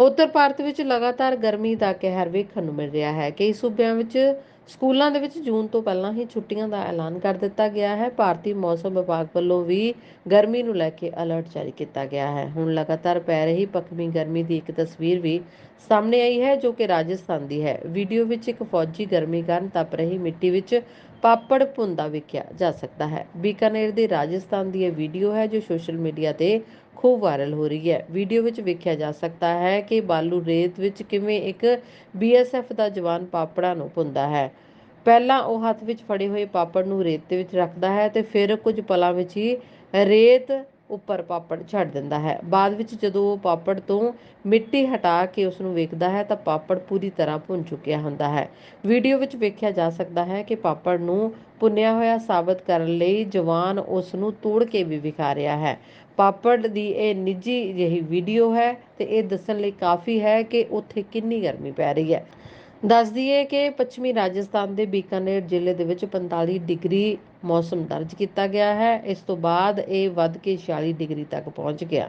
ਉੱਤਰ ਭਾਰਤ ਵਿੱਚ ਲਗਾਤਾਰ ਗਰਮੀ ਦਾ ਕਹਿਰ ਵੇਖਣ ਨੂੰ ਮਿਲ ਰਿਹਾ ਹੈ। ਕਈ ਸੂਬਿਆਂ ਵਿੱਚ ਸਕੂਲਾਂ ਦੇ ਵਿੱਚ ਜੂਨ ਤੋਂ ਪਹਿਲਾਂ ਹੀ ਛੁੱਟੀਆਂ ਦਾ ਐਲਾਨ ਕਰ ਦਿੱਤਾ ਗਿਆ ਹੈ। ਭਾਰਤੀ ਮੌਸਮ ਵਿਭਾਗ ਵੱਲੋਂ ਵੀ ਗਰਮੀ ਨੂੰ ਲੈ ਕੇ ਅਲਰਟ ਜਾਰੀ ਕੀਤਾ ਗਿਆ ਹੈ। ਹੁਣ ਲਗਾਤਾਰ ਪੈ ਰਹੀ ਪੱਖਮੀ ਗਰਮੀ ਦੀ ਇੱਕ ਤਸਵੀਰ ਵੀ ਸਾਹਮਣੇ ਆਈ ਹੈ, ਜੋ ਕਿ ਰਾਜਸਥਾਨ ਦੀ ਹੈ। ਵੀਡੀਓ ਵਿੱਚ ਇੱਕ ਫੌਜੀ ਗਰਮੀ ਕਾਰਨ ਤਪ ਰਹੀ ਮਿੱਟੀ ਵਿੱਚ ਪਾਪੜ ਭੁੰਦਾ ਵੇਖਿਆ ਜਾ ਸਕਦਾ ਹੈ। ਬੀਕਾਨੇਰ ਦੀ ਰਾਜਸਥਾਨ ਦੀ ਇਹ ਵੀਡੀਓ ਹੈ ਜੋ ਸੋਸ਼ਲ ਮੀਡੀਆ ਤੇ ਖੂਬ ਵਾਇਰਲ ਹੋ ਰਹੀ ਹੈ। ਵੀਡੀਓ ਵਿੱਚ ਵੇਖਿਆ ਜਾ ਸਕਦਾ ਹੈ ਕਿ ਬਾਲੂ ਰੇਤ ਵਿੱਚ ਕਿਵੇਂ ਇੱਕ ਬੀਐਸਐਫ ਦਾ ਜਵਾਨ ਪਾਪੜਾਂ ਨੂੰ ਭੁੰਦਾ ਹੈ। ਪਹਿਲਾਂ ਉਹ ਹੱਥ ਵਿੱਚ ਫੜੇ ਹੋਏ ਪਾਪੜ ਨੂੰ ਰੇਤ ਦੇ ਵਿੱਚ ਰੱਖਦਾ ਹੈ ਤੇ ਫਿਰ ਕੁਝ ਪਲਾਂ ਵਿੱਚ ਹੀ ਰੇਤ ਉੱਪਰ ਪਾਪੜ ਛੱਡ ਦਿੰਦਾ ਹੈ। ਬਾਅਦ ਵਿੱਚ ਜਦੋਂ ਉਹ ਪਾਪੜ ਤੋਂ ਮਿੱਟੀ ਹਟਾ ਕੇ ਉਸ ਨੂੰ ਵੇਖਦਾ ਹੈ ਤਾਂ ਪਾਪੜ ਪੂਰੀ ਤਰ੍ਹਾਂ ਭੁੰਨ ਚੁੱਕਿਆ ਹੁੰਦਾ ਹੈ। ਵੀਡੀਓ ਵਿੱਚ ਵੇਖਿਆ ਜਾ ਸਕਦਾ ਹੈ ਕਿ ਪਾਪੜ ਨੂੰ ਭੁੰਨਿਆ ਹੋਇਆ ਸਾਬਤ ਕਰਨ ਲਈ ਜਵਾਨ ਉਸ ਨੂੰ ਤੋੜ ਕੇ ਵੀ ਵਿਖਾ ਰਿਹਾ ਹੈ। ਪਾਪੜ ਦੀ ਇਹ ਨਿੱਜੀ ਜਿਹੀ ਵੀਡੀਓ ਹੈ ਤੇ ਇਹ ਦੱਸਣ ਲਈ ਕਾਫੀ ਹੈ ਕਿ ਉੱਥੇ ਕਿੰਨੀ ਗਰਮੀ ਪੈ ਰਹੀ ਹੈ। ਦੱਸ ਦਈਏ ਕਿ ਪੱਛਮੀ ਰਾਜਸਥਾਨ ਦੇ ਬੀਕਾਨੇਰ ਜ਼ਿਲ੍ਹੇ ਦੇ ਵਿੱਚ 45 ਡਿਗਰੀ ਮੌਸਮ ਦਰਜ ਕੀਤਾ ਗਿਆ ਹੈ। ਇਸ ਤੋਂ ਬਾਅਦ ਇਹ ਵੱਧ ਕੇ 46 ਡਿਗਰੀ ਤੱਕ ਪਹੁੰਚ ਗਿਆ।